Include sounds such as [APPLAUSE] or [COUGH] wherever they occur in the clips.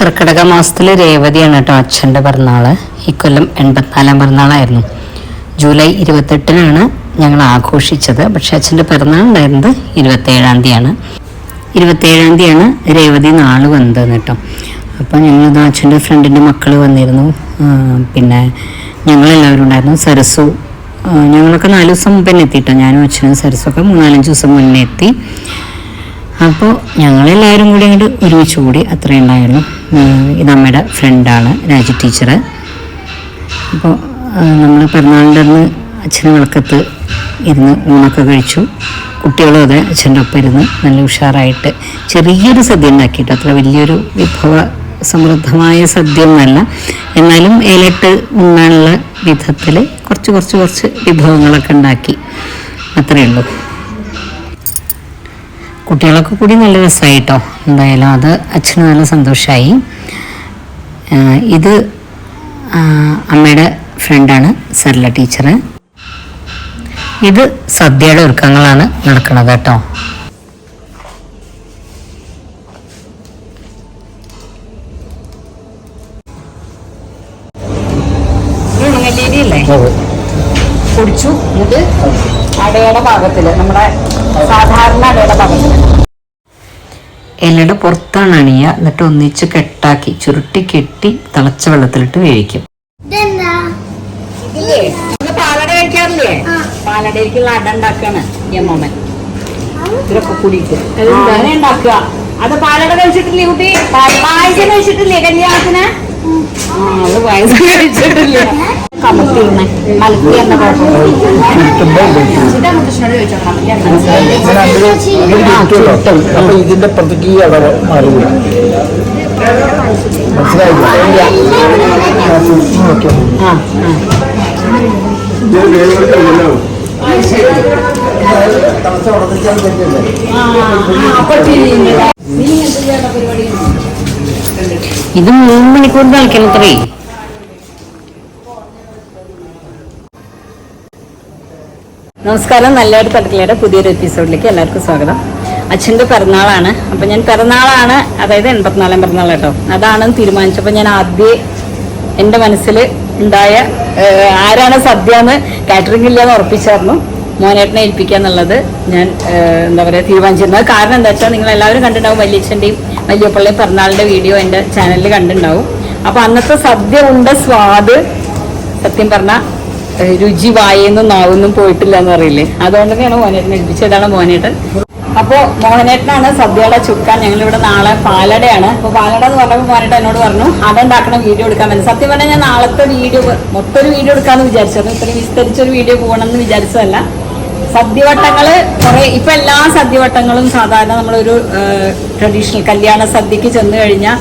കർക്കിടക മാസത്തിൽ രേവതിയാണ് കേട്ടോ അച്ഛന്റെ പിറന്നാൾ ഈ കൊല്ലം എൺപത്തിനാലാം പിറന്നാളായിരുന്നു. ജൂലൈ ഇരുപത്തെട്ടിനാണ് ഞങ്ങൾ ആഘോഷിച്ചത്. പക്ഷെ അച്ഛന്റെ പിറന്നാൾ ഉണ്ടായിരുന്നത് ഇരുപത്തേഴാം തീയതിയാണ്. ഇരുപത്തേഴാം തീയതിയാണ് രേവതി നാൾ വന്നത് കേട്ടോ. അപ്പോൾ ഞങ്ങളിത് അച്ഛന്റെ ഫ്രണ്ടിന്റെ മക്കൾ വന്നിരുന്നു. പിന്നെ ഞങ്ങളെല്ലാവരും ഉണ്ടായിരുന്നു. സരസു ഞങ്ങളൊക്കെ നാല് ദിവസം മുമ്പ് തന്നെ എത്തിയിട്ടോ. ഞാനും അച്ഛനും സരസൊക്കെ മൂന്നാലഞ്ച് ദിവസം മുന്നേ എത്തി. അപ്പോൾ ഞങ്ങളെല്ലാവരും കൂടി അങ്ങോട്ട് ഒരുമിച്ച് കൂടി അത്രയും ഉണ്ടായിരുന്നു. ഇത് അമ്മയുടെ ഫ്രണ്ടാണ് രാജു ടീച്ചർ അപ്പോൾ നമ്മൾ പിറന്നാളിന്റെ അന്ന് അച്ഛന് വിളക്കത്ത് ഇരുന്ന് ഊണൊക്കെ കഴിച്ചു. കുട്ടികളും അതെ അച്ഛന്റെ ഒപ്പം ഇരുന്ന് നല്ല ഉഷാറായിട്ട് ചെറിയൊരു സദ്യ ഉണ്ടാക്കിയിട്ട്. അത്ര വലിയൊരു വിഭവ സമൃദ്ധമായ സദ്യ ഒന്നല്ല എന്നാലും ഏലട്ട് ഉണ്ണാനുള്ള വിധത്തിൽ കുറച്ച് കുറച്ച് കുറച്ച് വിഭവങ്ങളൊക്കെ ഉണ്ടാക്കി. അത്രയേ ഉള്ളൂ. കുട്ടികളൊക്കെ കൂടി നല്ല രസമായി കേട്ടോ എന്തായാലും അത് അച്ഛന് നല്ല സന്തോഷമായി ഇത് അമ്മയുടെ ഫ്രണ്ടാണ് സർല ടീച്ചർ ഇത് സദ്യയുടെ ഒരുക്കങ്ങളാണ് നടക്കുന്നത് കേട്ടോ. പൊടിച്ചു ഇത് അടയുടെ ഭാഗത്തിൽ നമ്മുടെ സാധാരണ ഇലയുടെ പുറത്താണ് അണിയ എന്നിട്ട് ഒന്നിച്ച് കെട്ടാക്കി ചുരുട്ടി കെട്ടി തിളച്ച വെള്ളത്തിലിട്ട് വേവിക്കും. ഇതെന്താ? പാലട കഴിക്കാറില്ലേ? പാലടയ്ക്കുള്ള അട ഉണ്ടാക്കാണ് യമ്മമ്മൻ ഇതൊക്കെ കൂടിയിട്ട്. അങ്ങനെ ഉണ്ടാക്കുക. അത് പാലട കഴിച്ചിട്ടില്ലേ കുട്ടി? പായസം കഴിച്ചിട്ടില്ലേ കല്യാണത്തിന്? ആ അത് പായസം കഴിച്ചിട്ടില്ലേ. ഇതിന്റെ പ്രതികീയ അളവ് മാറില്ല ഇത് മൂന്ന് മണിക്കൂർ കളിക്കണത്രേ. നമസ്കാരം. നല്ലൊരു തടക്കലയുടെ പുതിയൊരു എപ്പിസോഡിലേക്ക് എല്ലാവർക്കും സ്വാഗതം. അച്ഛന്റെ പിറന്നാളാണ്. അപ്പം ഞാൻ പിറന്നാളാണ് അതായത് എൺപത്തിനാലാം പിറന്നാൾ കേട്ടോ. അതാണ് തീരുമാനിച്ചപ്പോൾ ഞാൻ ആദ്യം എന്റെ മനസ്സിൽ ഉണ്ടായ ആരാണ് സദ്യ എന്ന് കാറ്ററിംഗ് ഇല്ലാന്ന് ഉറപ്പിച്ചായിരുന്നു. മോനേട്ടനെ ഏൽപ്പിക്കുക എന്നുള്ളത് ഞാൻ എന്താ പറയുക തീരുമാനിച്ചിരുന്നത്. കാരണം എന്താ വെച്ചാൽ നിങ്ങൾ എല്ലാവരും കണ്ടിട്ടുണ്ടാവും വല്യച്ഛന്റെയും വല്യപ്പള്ളിയും പിറന്നാളിന്റെ വീഡിയോ എന്റെ ചാനലിൽ കണ്ടിട്ടുണ്ടാവും. അപ്പോൾ അന്നത്തെ സദ്യ ഉണ്ട് സ്വാദ് സത്യം പറഞ്ഞാൽ രുചി വായെന്നും നാവൊന്നും പോയിട്ടില്ല എന്ന് പറയില്ലേ അതുകൊണ്ട് തന്നെയാണ് മോഹനേട്ടൻ മോനേട്ടൻ. അപ്പോ മോഹനേട്ടനാണ് സദ്യയുടെ ചുക്കാൻ. ഞങ്ങൾ ഇവിടെ നാളെ പാലടയാണ്. അപ്പൊ പാലട എന്ന് പറഞ്ഞപ്പോൾ മോഹനേട്ടൻ എന്നോട് പറഞ്ഞു അതുണ്ടാക്കണ വീഡിയോ എടുക്കാൻ പറ്റും സത്യം പറഞ്ഞാൽ ഞാൻ നാളത്തെ വീഡിയോ മൊത്തം ഒരു വീഡിയോ എടുക്കാന്ന് വിചാരിച്ചത് ഇത്രയും വിസ്തരിച്ചൊരു വീഡിയോ പോകണമെന്ന് വിചാരിച്ചതല്ല. സദ്യവട്ടങ്ങൾ കുറെ ഇപ്പൊ എല്ലാ സദ്യവട്ടങ്ങളും സാധാരണ നമ്മളൊരു ട്രഡീഷണൽ കല്യാണ സദ്യക്ക് ചെന്ന് കഴിഞ്ഞാൽ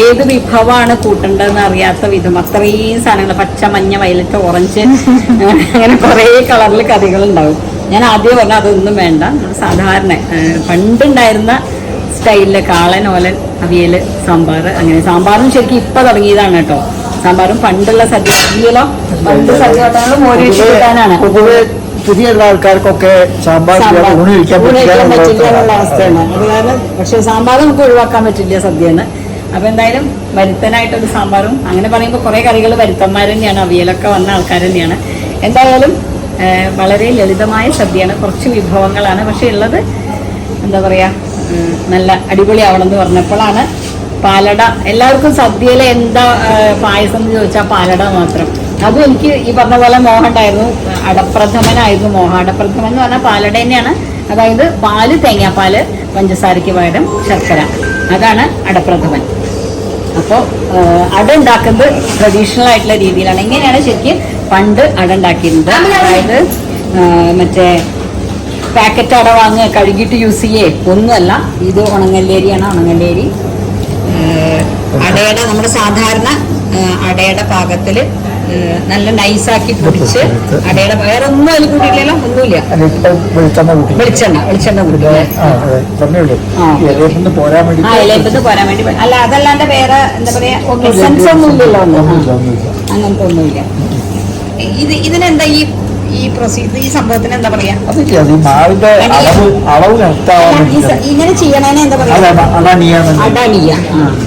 ഏത് വിഭവമാണ് കൂട്ടേണ്ടതെന്ന് അറിയാത്ത വിധം അത്രയും സാധനങ്ങൾ പച്ച മഞ്ഞ വയലറ്റ് ഓറഞ്ച് [LAUGHS] അങ്ങനെ കുറേ കളറിൽ കറികൾ ഉണ്ടാവും ഞാൻ ആദ്യം പറഞ്ഞാൽ അതൊന്നും വേണ്ട. സാധാരണ പണ്ടുണ്ടായിരുന്ന സ്റ്റൈലിലെ കാളൻ ഓലൻ അവിയൽ സാമ്പാർ അങ്ങനെ സാമ്പാറും ശരിക്കും ഇപ്പൊ തുടങ്ങിയതാണ് കേട്ടോ. സാമ്പാറും പണ്ടുള്ള സദ്യ ഇല്ലല്ലോ. പണ്ട് സദ്യ മോര് കൂട്ടാനാണ് ആൾക്കാർക്കൊക്കെ സാമ്പാർ. ഊണ് കഴിക്കാൻ പറ്റില്ല അവസ്ഥയാണ്. അത് കാരണം പക്ഷെ സാമ്പാർ നമുക്ക് ഒഴിവാക്കാൻ പറ്റില്ല സദ്യന്ന് അപ്പൊ എന്തായാലും വരുത്തനായിട്ടൊരു സാമ്പാറും. അങ്ങനെ പറയുമ്പോൾ കുറെ കറികൾ വരുത്തന്മാർ തന്നെയാണ് അവിയലൊക്കെ വന്ന ആൾക്കാർ തന്നെയാണ്. എന്തായാലും വളരെ ലളിതമായ സദ്യയാണ്. കുറച്ച് വിഭവങ്ങളാണ്. പക്ഷെ ഉള്ളത് എന്താ പറയാ നല്ല അടിപൊളിയാവണം എന്ന് പറഞ്ഞപ്പോഴാണ് പാലട. എല്ലാവർക്കും സദ്യയിലെ എന്താ പായസം എന്ന് ചോദിച്ചാൽ പാലട മാത്രം. അതും എനിക്ക് ഈ പറഞ്ഞ പോലെ മോഹം ഉണ്ടായിരുന്നു. അടപ്രഥമനായിരുന്നു മോഹം. അടപ്രഥമൻ എന്ന് പറഞ്ഞാൽ പാലട തന്നെയാണ്. അതായത് പാൽ തേങ്ങാപ്പാൽ പഞ്ചസാരയ്ക്ക് പകരം ശർക്കര. അതാണ് അടപ്രഥമൻ. അപ്പോൾ അട ഉണ്ടാക്കുന്നത് ട്രഡീഷണൽ ആയിട്ടുള്ള രീതിയിലാണ്. എങ്ങനെയാണ് ശരിക്കും പണ്ട് അട ഉണ്ടാക്കിയിരുന്നത് അതായത് മറ്റേ പാക്കറ്റ് അട വാങ്ങുക കഴുകിയിട്ട് യൂസ് ചെയ്യേ. ഒന്നുമല്ല ഇത് ഉണങ്ങല്ലേരിയാണ് ഉണങ്ങല്ലേരി. അടയുടെ നമ്മുടെ സാധാരണ അടയുടെ പാകത്തിൽ ഏഹ് നല്ല നൈസാക്കി പൊടിച്ച് അടയുടെ വേറെ ഒന്നും അതിൽ കൂട്ടിയില്ലല്ലോ ഒന്നുമില്ല. വെളിച്ചെണ്ണ കൂട്ടി. വെളിച്ചെണ്ണ വെളിച്ചെണ്ണ കൂട്ടി പോരാൻ വേണ്ടി അല്ല അതല്ലാണ്ട് വേറെ എന്താ പറയാ എസൻസ് ഒന്നും. ഇല്ലല്ലോ അങ്ങനത്തെ ഒന്നുമില്ല. ഇത് ഇതിനെന്താ ഈ ഈ പ്രൊസീജർ ഈ സംഭവത്തിന് എന്താ പറയാ? ഇങ്ങനെ ചെയ്യണേനെ എന്താ പറയാ? അടണിയ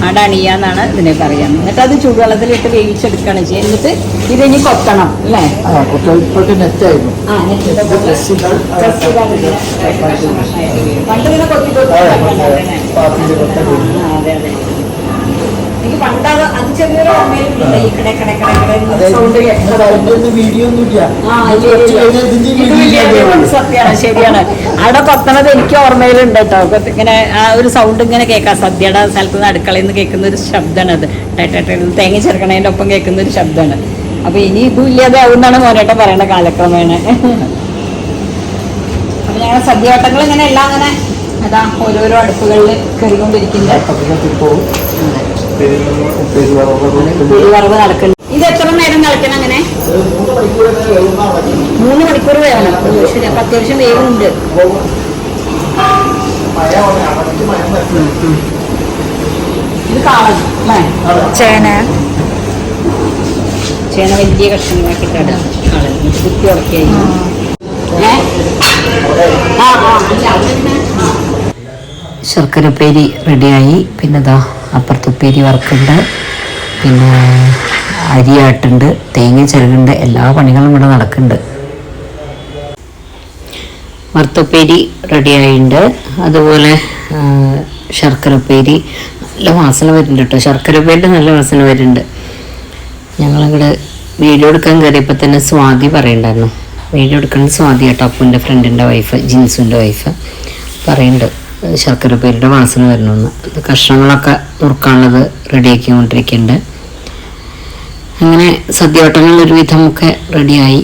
അടണിയ എന്നാണ് ഇതിനെ പറയാം. എന്നിട്ട് അത് ചൂടുവെള്ളത്തിലിട്ട് വേവിച്ചെടുക്കുകയാണ് ചെയ്യുക. എന്നിട്ട് ഇതിനി കൊത്തണം അല്ലേ. പണ്ട് ഇങ്ങനെ കൊത്തി കൊത്തി അതെ, അതെ. ശരിയാണ്. അവിടെ കൊത്തണത് എനിക്ക് ഓർമ്മയിലുണ്ട് കേട്ടോ. ഇങ്ങനെ ആ ഒരു സൗണ്ട് ഇങ്ങനെ കേൾക്കാം. സദ്യയുടെ സ്ഥലത്ത് നിന്ന് അടുക്കളയിൽ നിന്ന് കേൾക്കുന്ന ഒരു ശബ്ദമാണ് അത്. ടൈറ്റായിട്ട് തേങ്ങ ചേർക്കണതിന്റെ ഒപ്പം കേൾക്കുന്ന ഒരു ശബ്ദമാണ് അപ്പൊ ഇനി ഇതും ഇല്ലാതെ ആവുന്നാണ് മോനേട്ടൻ പറയേണ്ട കാലക്രമേണ. അപ്പൊ ഞങ്ങളുടെ സദ്യവട്ടങ്ങൾ ഇങ്ങനെ എല്ലാം അങ്ങനെ അതാ ഓരോരോ അടുപ്പുകളിൽ കയറിക്കൊണ്ടിരിക്കുന്നുണ്ട് പെരുവറവ് നടക്കുന്നു ഇത് എത്ര നേരം കളിക്കണം അങ്ങനെ? മൂന്ന് മണിക്കൂർ വേണം ശരി അപ്പൊ അത്യാവശ്യം വേവുണ്ട്. ഇത് കാളൻ ചേന. ചേന വലിയ കഷ്ണങ്ങളാക്കിയിട്ടാണ്. കാളൻ കുത്തി ഉറക്കിയായി. റെഡിയായി പിന്നെ ആ, ഉപ്പേരി റെഡിയായി പിന്നെ അരിയാട്ടുണ്ട് തേങ്ങ ചിരകുണ്ട് എല്ലാ പണികളും ഇവിടെ നടക്കുന്നുണ്ട്. വറുത്തുപ്പേരി റെഡിയായിട്ടുണ്ട് അതുപോലെ ശർക്കരപ്പേരി നല്ല വാസന വരുന്നുണ്ട് കേട്ടോ. ശർക്കര ഉപ്പേരിന്റെ നല്ല വാസന വരുന്നുണ്ട്. ഞങ്ങളിവിടെ വീഡിയോ എടുക്കാൻ കയറിയപ്പോൾ തന്നെ സ്വാതി പറയണ്ടായിരുന്നു. വീഡിയോ എടുക്കുന്ന സ്വാതി കേട്ടോ അപ്പുന്റെ ഫ്രണ്ടിന്റെ വൈഫ് ജിൻസുന്റെ വൈഫ് പറയുന്നുണ്ട്. ശർക്കര ഉപ്പേരിയുടെ വാസന വരണമെന്ന്. അത് കഷ്ണങ്ങളൊക്കെ നുറുക്കാനുള്ളത് റെഡിയാക്കിക്കൊണ്ടിരിക്കുന്നുണ്ട് അങ്ങനെ സദ്യവട്ടങ്ങൾ ഒരുവിധമൊക്കെ റെഡിയായി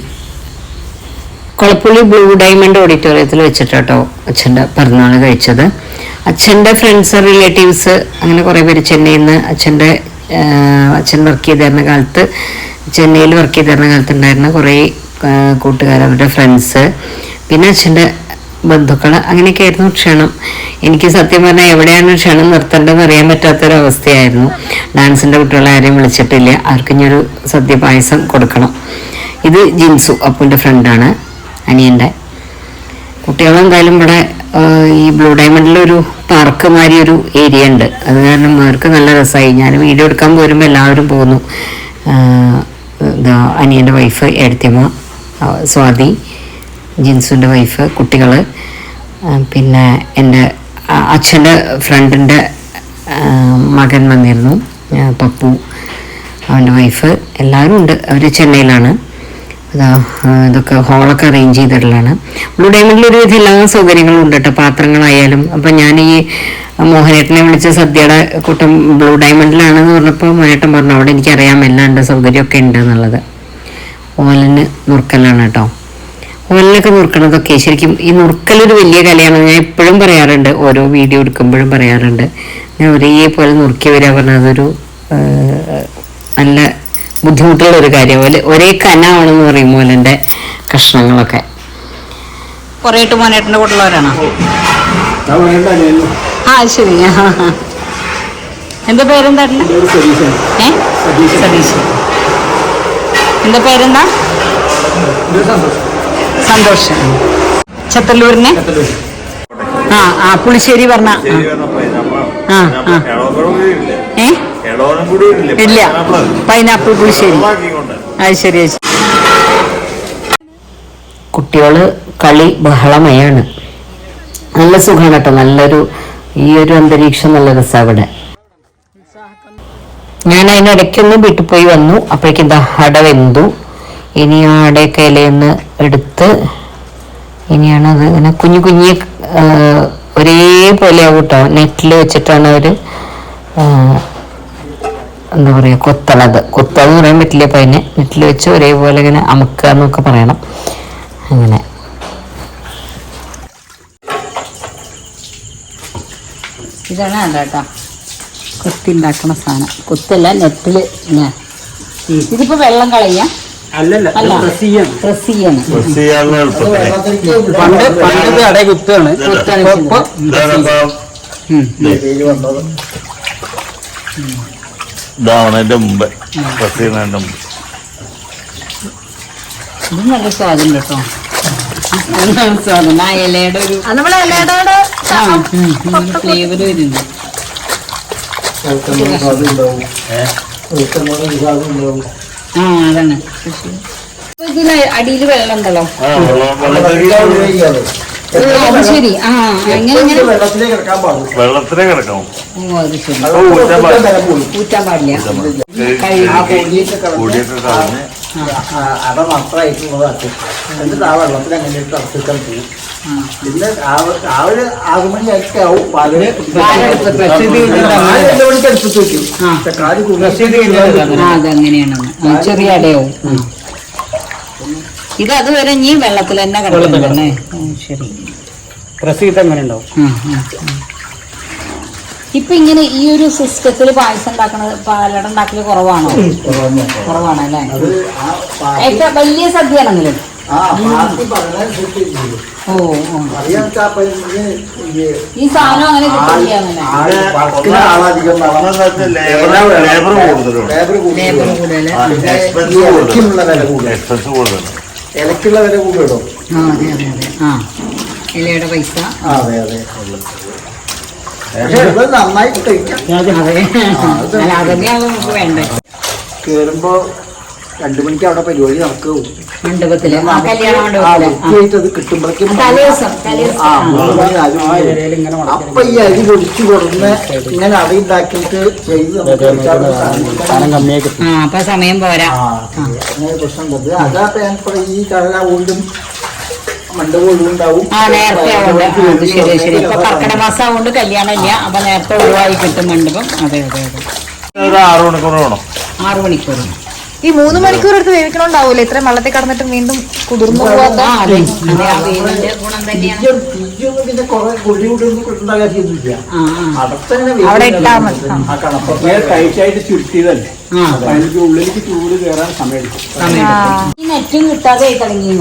കൊളപ്പുള്ളി ബ്ലൂ ഡയമണ്ട് ഓഡിറ്റോറിയത്തിൽ വെച്ചിട്ടാട്ടോ അച്ഛന്റെ പിറന്നാൾ കഴിച്ചത്. അച്ഛന്റെ ഫ്രണ്ട്സ് റിലേറ്റീവ്സ് അങ്ങനെ കുറേ പേര് ചെന്നൈയിൽ നിന്ന് അച്ഛന്റെ അച്ഛൻ വർക്ക് ചെയ്തിരുന്ന കാലത്ത് ചെന്നൈയിൽ വർക്ക് ചെയ്തിരുന്ന കാലത്ത് ഉണ്ടായിരുന്ന കുറേ കൂട്ടുകാർ അവരുടെ ഫ്രണ്ട്സ് പിന്നെ അച്ഛന്റെ ബന്ധുക്കൾ അങ്ങനെയൊക്കെ ആയിരുന്നു ക്ഷണം. എനിക്ക് സത്യം പറഞ്ഞാൽ എവിടെയാണ് ക്ഷണം നിർത്തേണ്ടതെന്ന് അറിയാൻ പറ്റാത്തൊരവസ്ഥയായിരുന്നു. ഡാൻസിന്റെ കുട്ടികളെ ആരെയും വിളിച്ചിട്ടില്ല. ആർക്കും ഞാനൊരു ഒരു സദ്യ പായസം കൊടുക്കണം. ഇത് ജിൻസു അപ്പുന്റെ ഫ്രണ്ടാണ് അനിയന്റെ കുട്ടികൾ എന്തായാലും ഇവിടെ ഈ ബ്ലൂ ഡയമണ്ടിലൊരു പാർക്ക് മാതിരി ഒരു ഏരിയ ഉണ്ട്. അത് കാരണം അവർക്ക് നല്ല രസമായി. ഞാൻ വീഡിയോ എടുക്കാൻ പോരുമ്പോൾ എല്ലാവരും പോകുന്നു. അനിയന്റെ വൈഫ് എഴുത്തിയമ്മ സ്വാതി. ജിൻസുന്റെ വൈഫ് കുട്ടികൾ പിന്നെ എന്റെ അച്ഛന്റെ ഫ്രണ്ടിന്റെ മകൻ വന്നിരുന്നു പപ്പു അവന്റെ വൈഫ് എല്ലാവരും ഉണ്ട്. അവർ ചെന്നൈയിലാണ്. അതാ ഇതൊക്കെ ഹോളൊക്കെ അറേഞ്ച് ചെയ്തിട്ടുള്ളതാണ്. ബ്ലൂ ഡയമണ്ടിൽ ഒരു വിധം എല്ലാ സൗകര്യങ്ങളും ഉണ്ട് കേട്ടോ. പാത്രങ്ങളായാലും അപ്പം ഞാൻ ഈ മോഹനേട്ടനെ വിളിച്ച സദ്യയുടെ കൂട്ടം ബ്ലൂ ഡയമണ്ടിലാണെന്ന് പറഞ്ഞപ്പോൾ മോഹനേട്ടൻ പറഞ്ഞു അവിടെ എനിക്കറിയാം എല്ലാം ഉണ്ട് സൗകര്യമൊക്കെ ഉണ്ട് എന്നുള്ളത്. ഓലന് നുറുക്കലാണ് കേട്ടോ. ഓലനൊക്കെ നുറുക്കണതൊക്കെ ശരിക്കും ഈ നുറുക്കലൊരു വലിയ കലയാണ് ഞാൻ എപ്പോഴും പറയാറുണ്ട് ഓരോ വീഡിയോ എടുക്കുമ്പോഴും പറയാറുണ്ട് ഞാൻ ഒരേപോലെ നുറുക്കി വരിക പറഞ്ഞാൽ അതൊരു നല്ല ബുദ്ധിമുട്ടുള്ള ഒരു കാര്യം പോലെ ഒരേ കനാണെന്ന് പറയും മോലന്റെ കഷ്ണങ്ങളൊക്കെ കുറേട്ട് മോനേട്ടന്റെ കൂട്ടുള്ളവരാണോ. ആ ശരി. എന്താ പേരെന്താ. ഏ. എന്താ പേരെന്താ സന്തോഷം. സന്തോഷം. ചത്തല്ലൂരിന്? ആ ആ പുളിശ്ശേരി പറഞ്ഞ ആ. ആ ഏ? ഇല്ല? പൈനാപ്പിൾ. പുളിശ്ശേരി. അത് ശരി ശരി. കളി ബഹളമയാണ്. നല്ല സുഖമാണ് കേട്ടോ. നല്ലൊരു ഈ ഒരു അന്തരീക്ഷം നല്ല രസമാണ് ഇവിടെ ഞാൻ അതിനിടയ്ക്കൊന്ന് വിട്ടുപോയി പോയി വന്നു. അപ്പോഴേക്കും ഇതാ അട വെന്തു ഇനി ആ അടയൊക്കെ ഇലയൊന്ന് എടുത്ത് ഇനിയാണ് അത് ഇങ്ങനെ കുഞ്ഞു കുഞ്ഞു ഒരേപോലെ ആവും കേട്ടോ നെറ്റിൽ വെച്ചിട്ടാണ് അവർ എന്താ പറയുക കൊത്തണത് കൊത്തതെന്ന് പറയാൻ പറ്റില്ല അപ്പം അതിനെ. നെറ്റിൽ വെച്ച് ഒരേപോലെ ഇങ്ങനെ അമുക്കുക എന്നൊക്കെ പറയണം. അങ്ങനെ. ഇതാണ് അതാട്ടോ കൊത്തി ഉണ്ടാക്കണ സാധനം. കൊത്തല്ല നെറ്റിൽ ഞാൻ ഇതിപ്പോ വെള്ളം കളയാ. അല്ലല്ല press ചെയ്യാണ്. പ്രസ് ചെയ്യാണ് ചെയ്യാനുള്ള അത് എളുപ്പത്തിന് പണ്ട് പണ്ട് അട കുത്താണ് ഇതാവണതിന്റെ മുമ്പ് പ്രസ് ചെയ്യുന്നതിന്റെ മുമ്പ്. ഇത് നല്ല സ്വാദം കേട്ടോ. നല്ല സ്വാദുണ്ട് ആ ഇലയുടെ ഒരു ഫ്ലേവർ വരുന്നു സ്വാദ് ഉണ്ടാവും സ്വാദ് ഉണ്ടാവും. ആ അതാണ്. അപ്പൊ ഇതിൽ അടിയിൽ വെള്ളം ഉണ്ടല്ലോ. അത് ശരി. ആ എങ്ങനെ എങ്ങനെ വെള്ളത്തിലേക്ക് കിടക്കാൻ പാടില്ല. വെള്ളത്തിലേ കിടക്കണം. ഓ അത് ശരി. അത് ഊറ്റാൻ പാടില്ല. ഊറ്റാൻ പാടില്ല. ആ പൊടിയൊക്കെ കളഞ്ഞ് അട മാത്രമായിട്ടുള്ളതാക്കി എന്നിട്ട് ആ വെള്ളത്തിൽ അങ്ങനെ ഇട്ട് അടച്ചിട്ടാൽ പോകും പിന്നെ രാവിലെ ആറു മണിയൊക്കെ ആവും പാലിന് ആ. ആ ചെറിയ ആ. ഇത് അതുവരെ നീ വെള്ളത്തിൽ തന്നെ കിടക്കുന്നു ശരി പ്രസ് ചെയ്തിട്ട് അങ്ങനെ ഉണ്ടാവും ആ, ആ, ആ. ഇപ്പൊ ഇങ്ങനെ ഈ ഒരു സിസ്റ്റത്തിൽ പായസം ഉണ്ടാക്കണത് പാലട ഉണ്ടാക്കൽ കുറവാണോ? കുറവാണല്ലേ അത് ആ ഏറ്റവും വലിയ സദ്യയാണെങ്കിലും. ഓ ഈ സാധനം അങ്ങനെ ഇലക്കുള്ള വില കൂടുതലോ. ആ അതെ അതെ അതെ. ആ ഇലയുടെ പൈസ. അതെ അതെ പക്ഷെ ഇത് നന്നായി കഴിക്കാം അതെ അല്ല അതന്നെയാണ് നമുക്ക് വേണ്ടത് കേറുമ്പോ രണ്ടു മണിക്ക് അവിടെ പരിപാടി നടക്കും. മണ്ഡപത്തിൽ. വൃത്തിയായിട്ടത് കിട്ടുമ്പോഴേക്കും. അപ്പൊ ഈ അരി പൊടിച്ചു കൊടുന്ന് ഇങ്ങനെ അടി ഉണ്ടാക്കിയിട്ട് ചെയ്ത് സമയം പോരാ. ആ, അങ്ങനെ പ്രശ്നമുണ്ട് അതാ ഈ കടല കൊണ്ടും ആ നേരത്തെ ആവുണ്ട് ശരി ശരി. ഇപ്പൊ കർക്കിടക മാസം ആവുകൊണ്ട് കല്യാണം ഇല്ല അപ്പൊ നേരത്തെ ഒഴിവായി കിട്ടും മണ്ഡപം അതെ അതെ അതെ. ആറു മണിക്കൂർ വേണം. ആറു മണിക്കൂർ. ഈ മൂന്ന് മണിക്കൂർ എടുത്ത് വേവിക്കണോണ്ടാവൂലേ? ഇത്രയും വെള്ളത്തിൽ കടന്നിട്ട് വീണ്ടും കുതിർന്നു അവിടെ ഇട്ടാ മതി. ഈ നെറ്റും കിട്ടാതെ തുടങ്ങി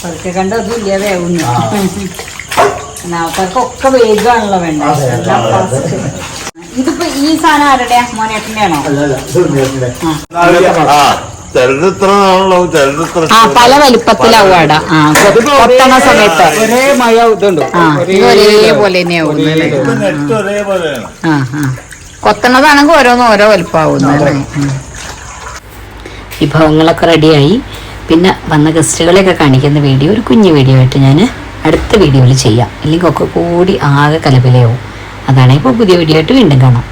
പതുക്കെ കണ്ട് അതും ഇല്ലാതെ ആവുന്നു. ആൾക്കാർക്കൊക്കെ വേഗമാണല്ലോ വേണ്ട. ഇതിപ്പോ ഈ സാധനം ആരുടെയാ? മോനേട്ടന്റെ ആണോ പല വലിപ്പത്തിലാവും അട ആ കൊത്തണ സമയത്ത്. ഒരേ മഴ ഇതുണ്ട്. ഒരേപോലെ കൊത്തണതാണെങ്കിൽ ഓരോന്നും ഓരോ വലിപ്പാവുന്നു വിഭവങ്ങളൊക്കെ റെഡിയായി പിന്നെ വന്ന ഗസ്റ്റുകളെയൊക്കെ കാണിക്കുന്ന വീഡിയോ ഒരു കുഞ്ഞു വീഡിയോ ആയിട്ട് ഞാൻ അടുത്ത വീഡിയോയിൽ ചെയ്യാം. ഇല്ലെങ്കിൽ ഒക്കെ കൂടി ആകെ കലപിലയാവും. അതാണ് ഇപ്പോൾ പുതിയ വീഡിയോ ആയിട്ട് വീണ്ടും കാണാം.